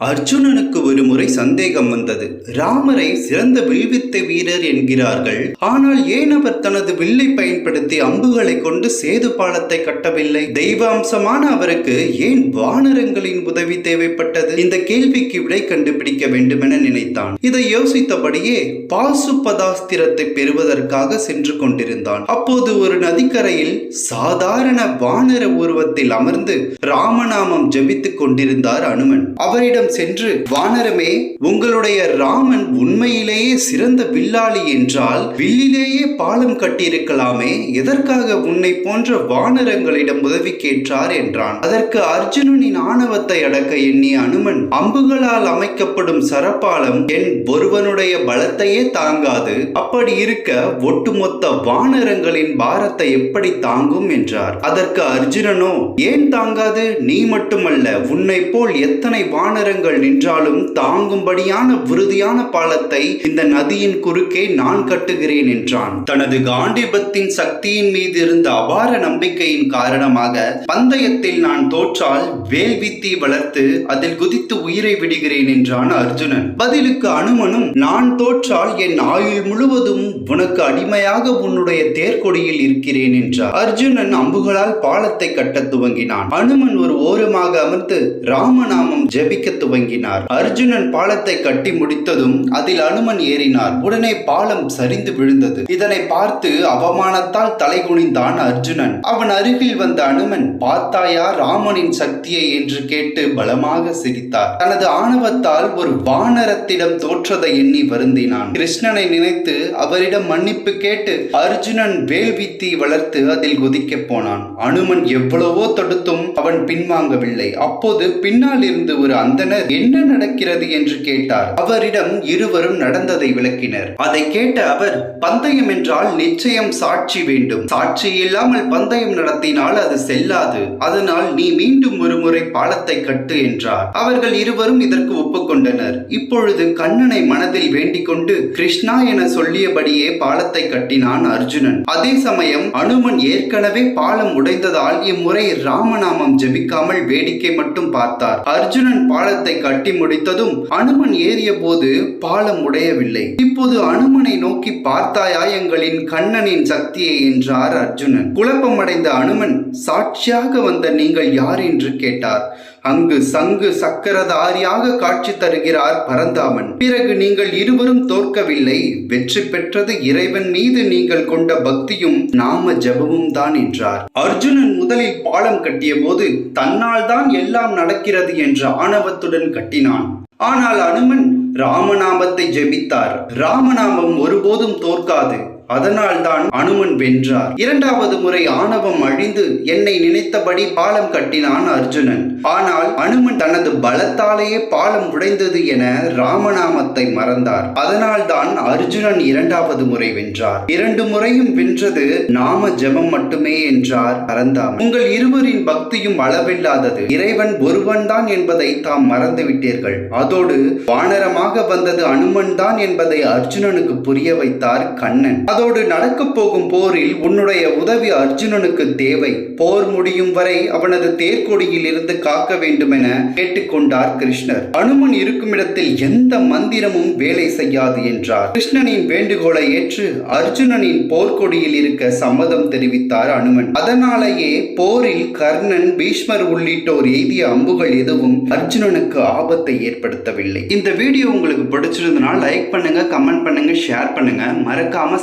அர்ஜுனனுக்கு ஒரு முறை சந்தேகம் வந்தது. ராமரை சிறந்த வில்வித்தை வீரர் என்கிறார்கள். ஆனால் ஏன் அவர் தனது வில்லை பயன்படுத்தி அம்புகளை கொண்டு சேது பாலத்தை கட்டவில்லை? தெய்வாம்சமான அவருக்கு ஏன் வானரங்களின் உதவி தேவைப்பட்டது? இந்த கேள்விக்கு விடை கண்டுபிடிக்க வேண்டுமென நினைத்தான். இதை யோசித்தபடியே பாசுபதாஸ்திரத்தை பெறுவதற்காக சென்று கொண்டிருந்தான். அப்போது ஒரு நதிக்கரையில் சாதாரண வானர உருவத்தில் அமர்ந்து ராமநாமம் ஜபித்துக் கொண்டிருந்தார் அனுமன். அவரிடம் சென்று வானரமே உங்களுடைய ராமன் உண்மையிலேயே சிறந்த வில்லாளி என்றால் வில்லிலேயே பாலம் கட்டியிருக்கலாமே எதற்காக உன்னை போன்ற வானரங்களிடம் உதவி கேட்டார்? என்றான். அதற்கு அர்ஜுனனின் ஆணவத்தை அடக்க எண்ணிய அனுமன் அம்புகளால் அமைக்கப்படும் சரப்பாலம் என் ஒருவனுடைய பலத்தையே தாங்காது. அப்படி இருக்க ஒட்டுமொத்த வானரங்களின் பாரத்தை எப்படி தாங்கும்? என்றார். அதற்கு அர்ஜுனனோ ஏன் தாங்காது? நீ மட்டுமல்ல உன்னை போல் எத்தனை வானரங்கள் நின்றாலும் தாங்கும்படியான உறுதியான பாலத்தை இந்த நதியின் குறுக்கே நான் கட்டுகிறேன் என்றான். தனது காண்டிபத்தின் சக்தியின் மீது இருந்த அபார நம்பிக்கையின் காரணமாக பந்தயத்தில் நான் தோற்றால் வேல்வித்தி வளர்த்து அதில் குதித்து உயிரை விடுகிறேன் என்றான் அர்ஜுனன். பதிலுக்கு அனுமனும் நான் தோற்றால் என் ஆயுள் முழுவதும் உனக்கு அடிமையாக உன்னுடைய தேர்கொடியில் இருக்கிறேன் என்றார் அர்ஜுனன் அம்புகளால் பாலத்தை கட்டத் துவங்கினான். அனுமன் ஒரு ஓரமாக அமர்ந்து ராமநாமம் ஜெபிக்க துவங்கினார். அர்ஜுனன் பாலத்தை கட்டி முடித்ததும் அதில் அனுமன் ஏறினார். உடனே பாலம் சரிந்து விழுந்தது. இதனை பார்த்து அவமானத்தால் தலைகுனிந்தான் அர்ஜுனன். அவன் அருகில் வந்த அனுமன் பார்த்தாயா ராமனின் சக்தியை? என்று கேட்டு பலமாக சிரித்தார். தனது ஆணவத்தால் ஒரு வானரத்திடம் தோற்றதை எண்ணி வருந்தினான். கிருஷ்ணனை நினைத்து அவரிடம் மன்னிப்பு கேட்டு அர்ஜுனன் வேல்வித்தி வளர்த்து அதில் குதிக்க போனான். அனுமன் எவ்வளவோ தடுத்தும் அவன் பின்வாங்கவில்லை. அப்போது பின்னால் இருந்து ஒரு அந்தனர் என்ன நடக்கிறது? என்று கேட்டார். அவரிடம் இருவரும் நடந்ததை விளக்கினர். அதை கேட்ட அவர் பந்தயம் என்றால் நிச்சயம் சாட்சி வேண்டும். சாட்சி இல்லாமல் பந்தயம் நடத்தினால் அது செல்லாது. அதனால் நீ மீண்டும் ஒரு முறை பாலத்தை கட்டு என்றார். அவர்கள் இருவரும் இதற்கு ஒப்புக்கொண்டனர். இப்பொழுது கண்ணனை மனதில் வேண்டிக் கொண்டு கிருஷ்ணா என சொல்லியபடியே பாலத்தை கட்டினான் அர்ஜுனன். அதே சமயம் அனுமன் ஏற்கனவே பாலம் உடைந்ததால் இம்முறை ராமநாமம் ஜெபிக்காமல் வேடிக்கை மட்டும் பார்த்தார். அர்ஜுனன் பாலத்தை பாலத்தை கட்டி முடித்ததும் அனுமன் ஏறிய போது பாலம் உடையவில்லை. இப்போது அனுமனை நோக்கி பார்த்தாயா எங்களின் கண்ணனின் சக்தியை என்றார் அர்ஜுனன். குழப்பமடைந்த அனுமன் சாட்சியாக வந்த நீங்கள் யார்? என்று கேட்டார். அங்கு சங்கு சக்கரதாரியாக காட்சி தருகிறார் பரந்தாமன். பிறகு நீங்கள் இருவரும் தோற்கவில்லை. வெற்றி பெற்றது இறைவன் மீது நீங்கள் கொண்ட பக்தியும் நாம ஜபமும் தான் என்றார். அர்ஜுனன் முதலில் பாலம் கட்டிய போது தன்னால் தான் எல்லாம் நடக்கிறது என்ற ஆணவத்துடன் கட்டினான். ஆனால் அனுமன் ராமநாமத்தை ஜெபித்தார். ராமநாமம் ஒருபோதும் தோற்காது. அதனால்தான் அனுமன் வென்றார். இரண்டாவது முறை ஆணவம் அழிந்து என்னை நினைத்தபடி பாலம் கட்டினான் அர்ஜுனன். ஆனால் அனுமன் தனது பலத்தாலேயே பாலம் உடைந்தது என ராமநாமத்தை மறந்தார். அதனால்தான் அர்ஜுனன் இரண்டாவது முறை வென்றார். இரண்டு முறையும் வென்றது நாம ஜபம் மட்டுமே என்றார் பரந்தாமன் உங்கள் இருவரின் பக்தியும் அளவில்லாதது. இறைவன் ஒருவன் தான் என்பதை தாம் மறந்துவிட்டீர்கள் அதோடு வானரமாக வந்தது அனுமன் தான் என்பதை அர்ஜுனனுக்கு புரிய வைத்தார் கண்ணன். அதோடு நடக்கப் போகும் போரில் உன்னுடைய உதவி அர்ஜுனனுக்கு தேவை. போர் முடியும் வரை அவனது தேர்கொடியில் இருந்து காக்க வேண்டுமென கேட்டுக்கொண்டார் கிருஷ்ணர். அனுமன் இருக்கும் இடத்தில் எந்த மந்திரமும் வேலை செய்யாது என்றார். கிருஷ்ணனின் வேண்டுகோளை ஏற்று அர்ஜுனனின் போர்க்கொடியில் இருக்க சம்மதம் தெரிவித்தார் அனுமன். அதனாலேயே போரில் கர்ணன் பீஷ்மர் உள்ளிட்டோர் எய்திய அம்புகள் எதுவும் அர்ஜுனனுக்கு ஆபத்தை ஏற்படுத்தவில்லை. இந்த வீடியோ உங்களுக்கு பிடிச்சிருந்தனால் லைக் பண்ணுங்க கமெண்ட் பண்ணுங்க ஷேர் பண்ணுங்க. மறக்காம